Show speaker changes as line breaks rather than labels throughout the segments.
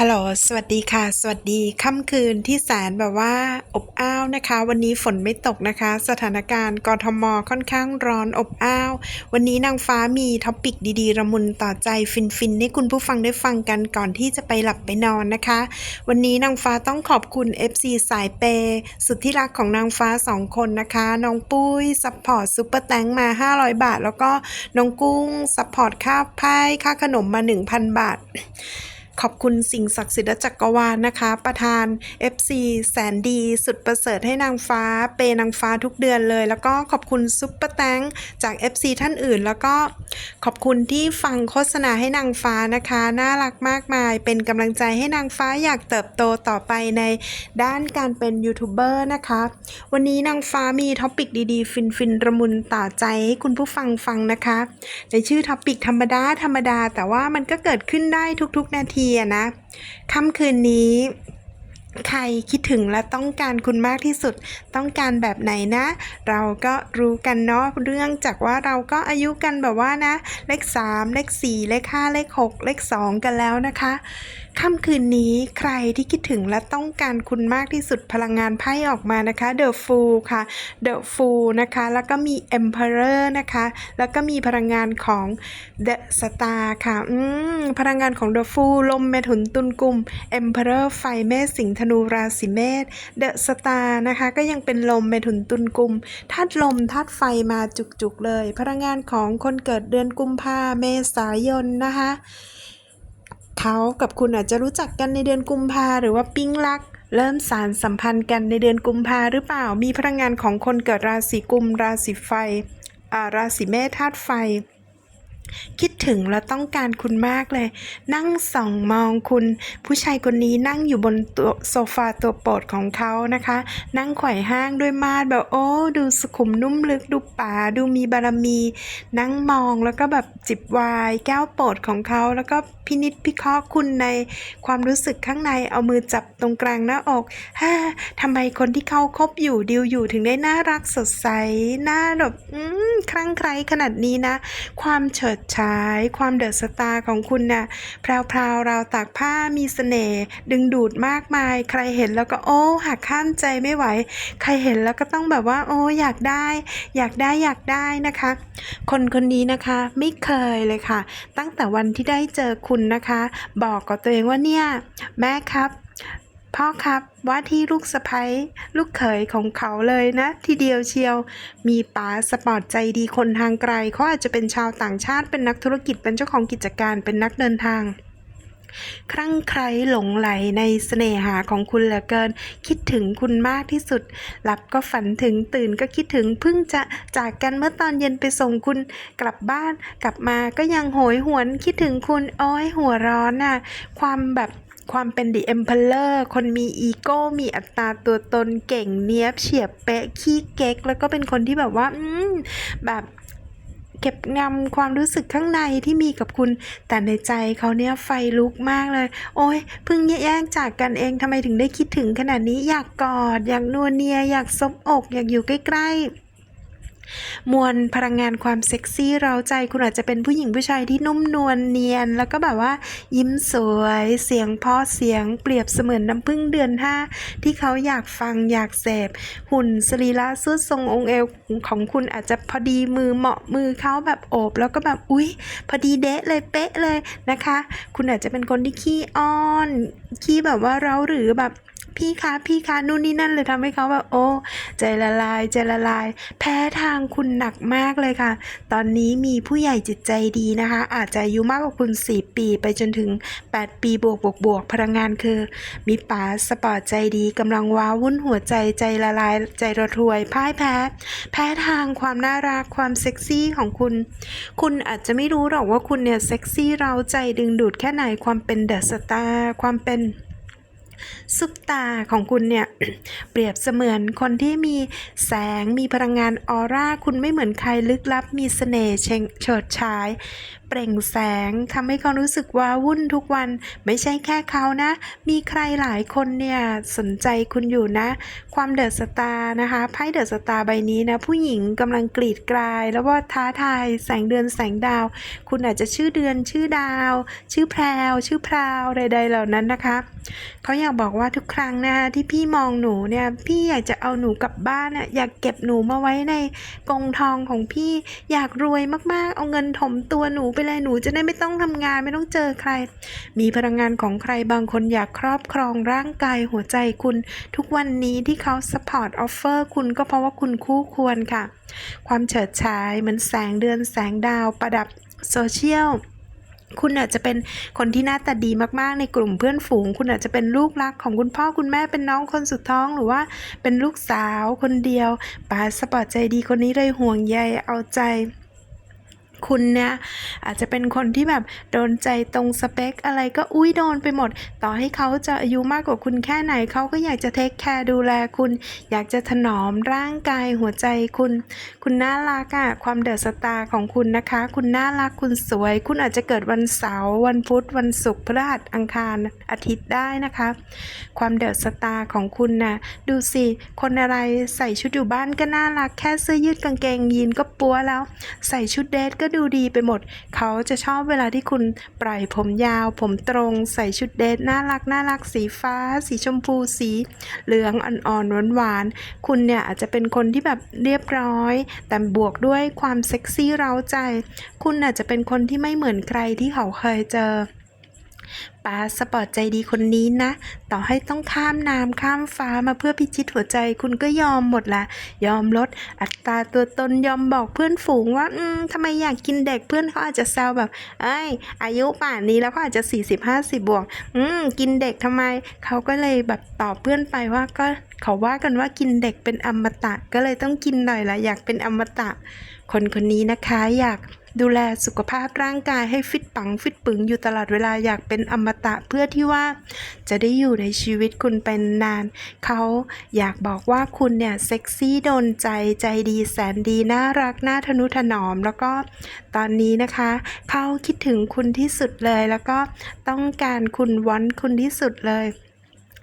ฮัลโหล สวัสดีค่ะ สวัสดีค่ำคืนที่แสนแบบว่าอบอ้าวนะคะ วันนี้ฝนไม่ตกนะคะ สถานการณ์กรทมค่อนข้างร้อนอบอ้าว วันนี้นางฟ้ามีท็อปิกดีๆ ระมุนต่อใจฟินๆให้คุณผู้ฟังได้ฟังกันก่อนที่จะไปหลับไปนอนนะคะ วันนี้นางฟ้าต้องขอบคุณ FC สายเปย์สุดที่รักของนางฟ้าสองคนนะคะ น้องปุ้ยซัพพอร์ตซุปเปอร์แตงมา 500 บาท แล้วก็น้องกุ้งซัพพอร์ตค่าไพ่ค่าขนมมา 1,000 บาท ขอบคุณสิ่งศักดิ์สิทธิ์และจักรวาลนะคะ ประธาน FC แสนดีสุดประเสริฐให้นางฟ้า เปนางฟ้าทุกเดือนเลย แล้วก็ขอบคุณซุปเปอร์แตงจาก FC ท่านอื่น แล้วก็ขอบคุณที่ฟังโฆษณาให้นางฟ้านะคะ น่ารักมากมาย เป็นกำลังใจให้นางฟ้าอยากเติบโตต่อไปในด้านการเป็นยูทูบเบอร์นะคะ วันนี้นางฟ้ามีท็อปิกดีๆ ฟินๆระมุนต่อใจให้คุณผู้ฟังฟังนะคะ ในชื่อท็อปิกธรรมดาธรรมดา แต่ว่ามันก็เกิดขึ้นได้ทุกๆ นาทีอะนะค่ำคืนนี้ใครคิดถึงและต้องการคุณมากที่สุด ต้องการแบบไหนนะ เราก็รู้กันเนาะเรื่องจากว่าเราก็อายุกันแบบว่านะ เลข 3 เลข 4 เลข 5 เลข 6 เลข 2 กันแล้วนะคะ ค่ำคืนนี้ใครที่คิดถึงและต้องการคุณมากที่สุดพลังงานไพ่ออกมานะคะ The Fool ค่ะ The Fool นะคะ แล้วก็มี Emperor นะคะ แล้วก็มีพลังงานของ The Star ค่ะ อืม พลังงานของ The Fool ลมเมถุนตุลกุม Emperor ไฟเมษสิงห์ธนูราศีเมษ The Star นะคะ ก็ยังเป็นลมเมถุนตุลกุมธาตุลมธาตุไฟมาจุกๆเลย พลังงานของคนเกิดเดือนกุมภาเมษายนนะคะ เขากับคุณอาจจะรู้จักกันในเดือนกุมภาหรือว่าปิ้งรัก เริ่มสารสัมพันธ์กันในเดือนกุมภาหรือเปล่า มีพลังงานของคนเกิดราศีกุม ราศีไฟอ่าราศีเมษธาตุไฟ คิดถึงและต้องการคุณมากเลย นั่งส่องมองคุณ ผู้ชายคนนี้นั่งอยู่บนตัวโซฟาตัวโปรดของเขานะคะ นั่งไขว่ห้างด้วยมาดแบบโอ้ดูสุขุมนุ่มลึกดูป่าดูมีบารมี นั่งมองแล้วก็แบบจิบวายแก้วโปรดของเขา แล้วก็พินิจพิเคราะห์คุณในความรู้สึกข้างในเอามือจับตรงกลางหน้าอกฮ่าทำไมคนที่เขาคบอยู่ดิวอยู่ถึงได้น่ารักสดใสน่าแบบอืมคลั่งไคล้ขนาดนี้นะ ความเฉิดฉายความเดอะสตาร์ของคุณน่ะแพรวๆราวตากผ้ามีเสน่ห์ดึงดูดมากมาย ใครเห็นแล้วก็โอ้หักข้ามใจไม่ไหว ใครเห็นแล้วก็ต้องแบบว่า โอ้อยากได้ อยากได้อยากได้นะคะ คนคนนี้นะคะไม่เคยเลยค่ะ ตั้งแต่วันที่ได้เจอคุณนะคะ บอกกับตัวเองว่าเนี่ยแม่ครับ พ่อครับว่าที่ลูกสะใภ้ลูกเขยของเขาเลยนะ ทีเดียวเชียว มีป๋าสปอร์ตใจดีคนทางไกลเขาอาจจะเป็นชาวต่างชาติเป็นนักธุรกิจเป็นเจ้าของกิจการเป็นนักเดินทางครั่งใครหลงไหลในเสน่หาของคุณเหลือเกิน คิดถึงคุณมากที่สุด หลับก็ฝันถึงตื่นก็คิดถึงเพิ่งจะจากกันเมื่อตอนเย็นไปส่งคุณกลับบ้าน กลับมาก็ยังโหยหวนคิดถึงคุณโอ้ยหัวร้อนน่ะ ความแบบ ความเป็น The Emperor คนมีอีโก้ มีอัตราตัวตนเก่งเนี้ยบเฉียบเป๊ะขี้เก๊ก แล้วก็เป็นคนที่แบบว่า อืม แบบเก็บงำความรู้สึกข้างในที่มีกับคุณ แต่ในใจเขาเนี่ยไฟลุกมากเลย โอ้ยเพิ่งแยกจากกันเองทำไมถึงได้คิดถึงขนาดนี้อยากกอด อยากนวเนีย อยากซบอก อยากอยู่ใกล้ๆ มวลพลังงานความเซ็กซี่เราใจคุณอาจจะเป็นผู้หญิงผู้ชายที่นุ่มนวลเนียน แล้วก็แบบว่า ยิ้มสวยเสียงเพราะเสียงเปรียบเสมือนน้ำพึ่งเดือนห้าที่เขาอยากฟังอยากเสพหุ่นสรีระสุดทรงองค์เอวของคุณอาจจะพอดีมือเหมาะมือเขาแบบโอบแล้วก็แบบอุ๊ย พอดีเดะเลยเป๊ะเลยนะคะ คุณอาจจะเป็นคนที่ขี้อ้อนขี้แบบว่าเราหรือแบบ พี่คะพี่คะนู่นนี่นั่นเลยทำให้เขาแบบโอ้ใจละลายใจละลาย แพ้ทางคุณหนักมากเลยค่ะ ตอนนี้มีผู้ใหญ่จิตใจดีนะคะ อาจจะอายุมากกว่าคุณ 4 ปีไปจนถึง 8 ปีบวกบวกบวกพลังงานคือ มีป๋าสปอร์ตใจดีกำลังว้าวุ่นหัวใจใจละลาย ใจระทวยพ่ายแพ้ แพ้ทางความน่ารักความเซ็กซี่ของคุณ คุณอาจจะไม่รู้หรอกว่าคุณเนี่ยเซ็กซี่เราใจดึงดูดแค่ไหนความเป็นเดอะสตาร์ความเป็น ซุปตาของคุณเนี่ย เปรียบเสมือนคนที่มีแสงมีพลังงานออร่า คุณไม่เหมือนใครลึกลับ มีเสน่ห์เชงเฉิดฉายเปล่งแสงทำให้เขารู้สึกว้าวุ่นทุกวัน ไม่ใช่แค่เขานะ มีใครหลายคนเนี่ยสนใจคุณอยู่นะ ความเดอะสตาร์นะคะไพ่เดอะสตาร์ใบนี้นะ ผู้หญิงกำลังกรีดกลาย แล้วว่าท้าทายแสงเดือนแสงดาว คุณอาจจะชื่อเดือนชื่อดาว ชื่อแพรว ชื่อพราวใด ๆ เหล่านั้นนะคะเขาอยากบอกว่าทุกครั้งนะคะที่พี่มองหนูเนี่ยพี่อยากจะเอาหนูกลับบ้านน่ะอยากเก็บหนูมาไว้ในกรงทองของพี่อยากรวยมากๆ เอาเงินถมตัวหนูไปเลยหนูจะได้ไม่ต้องทำงานไม่ต้องเจอใคร มีพลังงานของใครบางคนอยากครอบครองร่างกายหัวใจคุณ ทุกวันนี้ที่เขา support offer คุณก็เพราะว่าคุณคู่ควรค่ะ ความเฉิดฉายเหมือนแสงเดือนแสงดาวประดับโซเชียลคุณอาจจะเป็นคนที่หน้าตาดีมากๆ ในกลุ่มเพื่อนฝูง คุณอาจจะเป็นลูกรักของคุณพ่อคุณแม่เป็นน้องคนสุดท้องหรือว่าเป็นลูกสาวคนเดียวป้าสปอร์ตใจดีคนนี้เลยห่วงใยเอาใจ คุณเนี่ยอาจจะเป็นคนที่แบบโดนใจตรงสเปค อะไรก็อุ้ยโดนไปหมด ต่อให้เขาจะอายุมากกว่าคุณแค่ไหนเขาก็อยากจะเทคแคร์ดูแลคุณ อยากจะถนอมร่างกายหัวใจคุณ คุณน่ารักอะความเดอะสตาร์ของคุณนะคะ คุณน่ารักคุณสวย คุณอาจจะเกิดวันเสาร์วันพุธวันศุกร์พฤหัสอังคารอาทิตย์ได้นะคะ ความเดอะสตาร์ของคุณนะดูสิคนอะไรใส่ชุดอยู่บ้านก็น่ารักแค่เสื้อยืดกางเกงยีนก็ปัวแล้ว ใส่ชุดเดทก็ดูดีไปหมด เขาจะชอบเวลาที่คุณปล่อยผมยาว ผมตรง ใส่ชุดเดทน่ารักน่ารักสีฟ้า สีชมพูสีเหลืองอ่อนๆหวานๆคุณเนี่ยอาจจะเป็นคนที่แบบเรียบร้อย แต่บวกด้วยความเซ็กซี่เร้าใจ คุณอาจจะเป็นคนที่ไม่เหมือนใครที่เขาเคยเจอ ป้าสปอร์ตใจดีคนนี้นะ ต่อให้ต้องข้ามน้ำข้ามฟ้ามาเพื่อพิชิตหัวใจคุณก็ยอมหมดละ ยอมลดอัตราตัวตนยอมบอกเพื่อนฝูงว่า อืมทำไมอยากกินเด็กเพื่อนเขาอาจจะแซวแบบ เอ้ย อายุป่านนี้แล้วก็อาจจะ 40 50 บวก อืม กินเด็กทำไม เขาก็เลยแบบตอบเพื่อนไปว่าก็เขาว่ากันว่ากินเด็กเป็นอมตะก็เลยต้องกินหน่อยละอยากเป็นอมตะ คนคนนี้นะคะอยาก ดูแลสุขภาพร่างกายให้ฟิตปังฟิตปึงอยู่ตลอดเวลาอยากเป็นอมตะเพื่อที่ว่าจะได้อยู่ในชีวิตคุณเป็นนาน เขาอยากบอกว่าคุณเนี่ยเซ็กซี่โดนใจใจดีแสนดีน่ารักน่าทนุถนอม แล้วก็ตอนนี้นะคะเขาคิดถึงคุณที่สุดเลยแล้วก็ต้องการคุณวอนคุณที่สุดเลย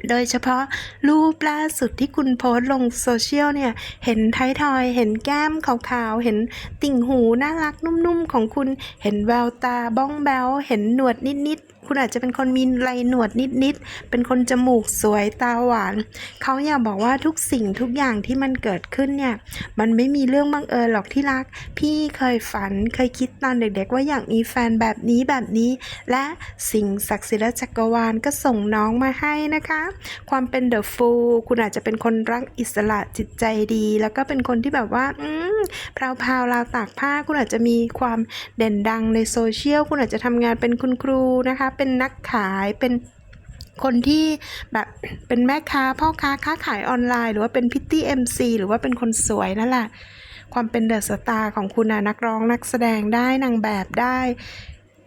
โดยเฉพาะรูปล่าสุดที่คุณโพสต์ลงโซเชียลเนี่ย เห็นท้ายทอย เห็นแก้มขาวๆ เห็นติ่งหูน่ารักนุ่มๆ ของคุณ เห็นแววตาบ้องแบวเห็นหนวดนิดๆ คุณอาจจะเป็นคนมีไรหนวดนิดๆ เป็นคนจมูกสวยตาหวาน เขาอยากบอกว่าทุกสิ่งทุกอย่างที่มันเกิดขึ้นเนี่ย มันไม่มีเรื่องบังเอิญหรอกที่รัก พี่เคยฝันเคยคิดตอนเด็กๆ ว่าอยากมีแฟนแบบนี้แบบนี้ และสิ่งศักดิ์สิทธิ์และจักรวาลก็ส่งน้องมาให้นะคะ ความเป็นเดอะฟูลคุณอาจจะเป็นคนรักอิสระจิตใจดี แล้วก็เป็นคนที่แบบว่าอืมพราวพราวราวตากผ้าคุณอาจจะมีความเด่นดังในโซเชียลคุณอาจจะทำงานเป็นคุณครูนะคะเป็นนักขายเป็นคนที่แบบเป็นแม่ค้าพ่อค้าค้าขายออนไลน์ หรือว่าเป็นพิตตี้เอ็มซีหรือว่าเป็นคนสวยนั่นแหละความเป็นเดอะสตาร์ของคุณนะนักร้องนักแสดงได้นางแบบได้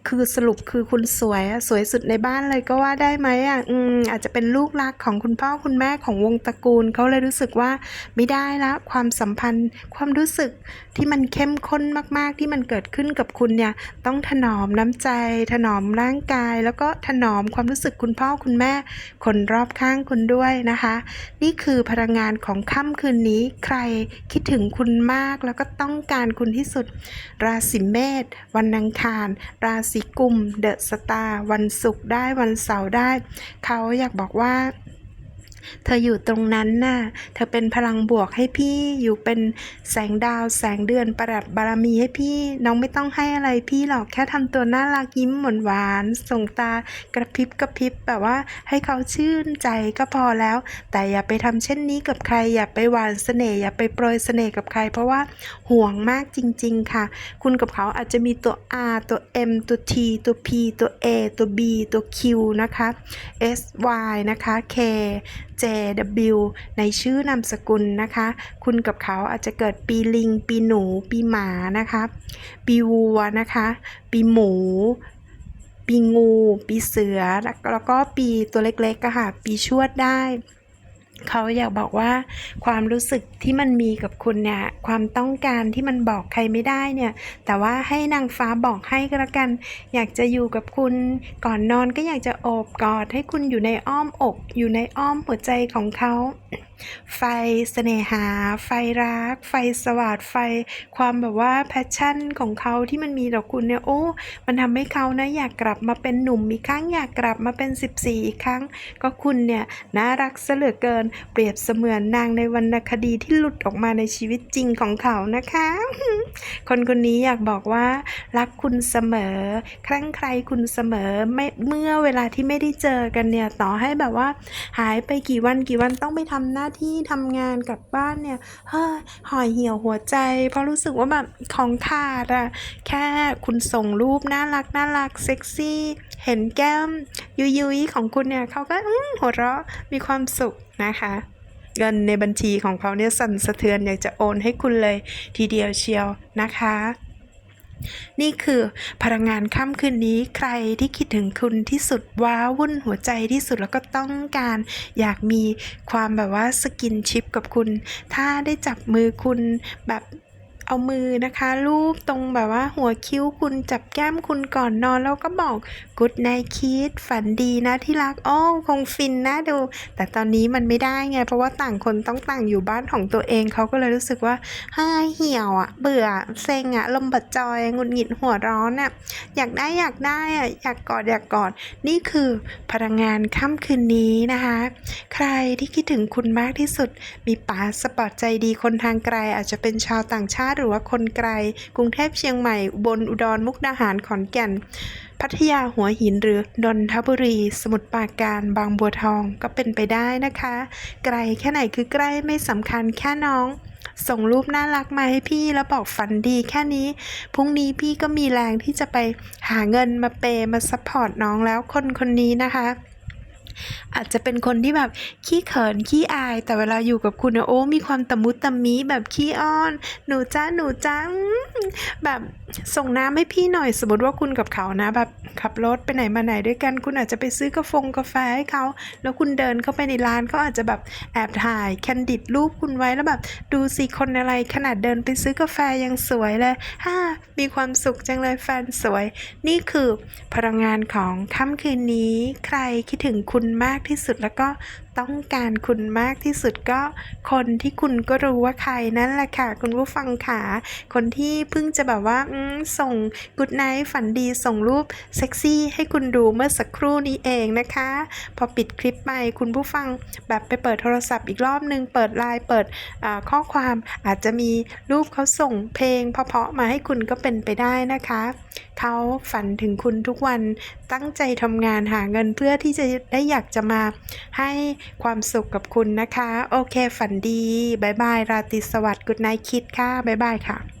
คือสรุปคือคุณสวยสวยสุดในบ้านเลยก็ว่าได้ไหมอะอืมอาจจะเป็นลูกรักของคุณพ่อคุณแม่ของวงตระกูลเขาเลยรู้สึกว่าไม่ได้ละความสัมพันธ์ ความรู้สึกที่มันเข้มข้นมากๆ ที่มันเกิดขึ้นกับคุณเนี่ยต้องถนอมน้ำใจ ถนอมร่างกาย แล้วก็ถนอมความรู้สึกคุณพ่อคุณแม่ คนรอบข้างคุณด้วยนะคะ นี่คือพลังงานของค่ำคืนนี้ใครคิดถึงคุณมากแล้วก็ต้องการคุณที่สุด ราศีเมษวันอังคาร ราศีกุมเดอะสตาร์วันศุกร์ได้วันเสาร์ได้ เขาอยากบอกว่า เธออยู่ตรงนั้นน่ะ เธอเป็นพลังบวกให้พี่ อยู่เป็นแสงดาวแสงเดือนประดับบารมีให้พี่ น้องไม่ต้องให้อะไรพี่หรอก แค่ทำตัวน่ารักยิ้มหวานหวาน ส่งตากระพริบกระพริบแบบว่าให้เขาชื่นใจก็พอแล้ว แต่อย่าไปทำเช่นนี้กับใคร อย่าไปหวานเสน่ห์ อย่าไปโปรยเสน่ห์กับใคร เพราะว่าห่วงมากจริง ๆ ค่ะ คุณกับเขาอาจจะมีตัว R ตัว M ตัว T ตัว P ตัว A ตัว B ตัว Q นะคะ S Y นะคะ K J W ในชื่อนามสกุลนะคะ คุณกับเขาอาจจะเกิดปีลิง ปีหนู ปีหมานะคะ ปีวัวนะคะ ปีหมู ปีงู ปีเสือ แล้วก็ปีตัวเล็กๆก็ค่ะ ปีชวดได้ เขาอยากบอกว่าความรู้สึกที่มันมีกับคุณเนี่ยความต้องการที่มันบอกใครไม่ได้เนี่ยแต่ว่าให้นางฟ้าบอกให้ก็แล้วกัน อยากจะอยู่กับคุณก่อนนอนก็อยากจะโอบกอดให้คุณอยู่ในอ้อมอก อยู่ในอ้อมหัวใจของเขา ไฟเสน่หา ไฟรัก ไฟสวัสดไฟ ความแบบว่าแพชชั่นของเขาที่มันมีต่อคุณเนี่ยโอ้ มันทำให้เขานะอยากกลับมาเป็นหนุ่มอีกครั้งอยากกลับมาเป็น 14 อีกครั้ง ก็คุณเนี่ยน่ารักเสลือเกิน เปรียบเสมือนนางในวรรณคดีที่หลุดออกมาในชีวิตจริงของเขานะคะ คนคนนี้อยากบอกว่า รักคุณเสมอ ครั้งใครคุณเสมอไม่เมื่อเวลาที่ไม่ได้เจอกันเนี่ยต่อให้แบบว่า หายไปกี่วันกี่วันต้องไปทำหน้าที่ทำงานกลับบ้านเนี่ยเฮ้ยห่อยเหี่ยวหัวใจ เพราะรู้สึกว่าแบบของขาดอะแค่คุณส่งรูปน่ารักน่ารักเซ็กซี่ เห็นแก้ม ยุยยุยของคุณเนี่ยเขาก็อืหัวเราะมีความสุขนะคะเงินในบัญชีของเขาเนี่ยสั่นสะเทือนอยากจะโอนให้คุณเลยทีเดียวเชียวนะคะ นี่คือพลังงานค่ำคืนนี้ใครที่คิดถึงคุณที่สุดว้าวุ่นหัวใจที่สุดแล้วก็ต้องการ อยากมีความแบบว่าสกินชิปกับคุณ ถ้าได้จับมือคุณแบบ เอามือนะคะลูบตรงแบบว่าหัวคิ้วคุณจับแก้มคุณก่อนนอน แล้วก็บอก Good night kid ฝันดีนะที่รักโอ้คงฟินนะดู แต่ตอนนี้มันไม่ได้ไง เพราะว่าต่างคนต้องต่างอยู่บ้านของตัวเองเขาก็เลยรู้สึกว่าฮ่าเหี่ยวอะ เบื่อเซ็งอะลมบัดจอยหงุดหงิดหัวร้อนอะอยากได้อยากได้อะอยากกอดอยากกอด นี่คือพลังงานค่ำคืนนี้นะคะ ใครที่คิดถึงคุณมากที่สุด มีป๋าสปอร์ตใจดีคนทางไกลอาจจะเป็นชาวต่างชาติหรือว่าคนไกล กรุงเทพเชียงใหม่บนอุดรมุกดาหารขอนแก่น พัทยาหัวหินหรือนนทบุรี สมุทรปราการบางบัวทองก็เป็นไปได้นะคะ ไกลแค่ไหนคือใกล้ไม่สำคัญแค่น้องส่งรูปน่ารักมาให้พี่แล้วบอกฝันดีแค่นี้ พรุ่งนี้พี่ก็มีแรงที่จะไปหาเงินมาเปย์มาซัพพอร์ตน้องแล้วคนคนนี้นะคะ อาจจะเป็นคนที่แบบขี้เขินขี้อาย แต่เวลาอยู่กับคุณนะโอ้มีความตะมุตะมิแบบขี้อ้อน หนูจ้าหนูจ้าแบบส่งน้ำให้พี่หน่อยสมมติว่าคุณกับเขานะ แบบขับรถไปไหนมาไหนด้วยกัน คุณอาจจะไปซื้อกาแฟกาแฟให้เขา แล้วคุณเดินเข้าไปในร้านเขาอาจจะแบบแอบถ่ายแคนดิดรูปคุณไว้แล้วแบบดูสิคนอะไรขนาดเดินไปซื้อกาแฟยังสวยเลยฮ่ามีความสุขจังเลยแฟนสวย นี่คือพลังงานของค่ำคืนนี้ ใครคิดถึงคุณมากที่สุด แล้วก็ ต้องการคุณมากที่สุดก็คนที่คุณก็รู้ว่าใครนั่นแหละค่ะ คุณผู้ฟังค่ะคนที่เพิ่งจะแบบว่าส่งกุดไนท์ฝันดีส่งรูปเซ็กซี่ให้คุณดูเมื่อสักครู่นี้เองนะคะ พอปิดคลิปไปคุณผู้ฟังแบบไปเปิดโทรศัพท์อีกรอบนึง เปิดไลน์เปิดข้อความอาจจะมีรูปเขาส่งเพลงเพาะๆมาให้คุณก็เป็นไปได้นะคะเขาฝันถึงคุณทุกวันตั้งใจทำงานหาเงินเพื่อที่จะได้อยากจะมาให้ความสุขกับคุณนะคะ โอเคฝันดีบายบาย ราตรีสวัสดิ์กุดไนคิดค่ะบายบายค่ะ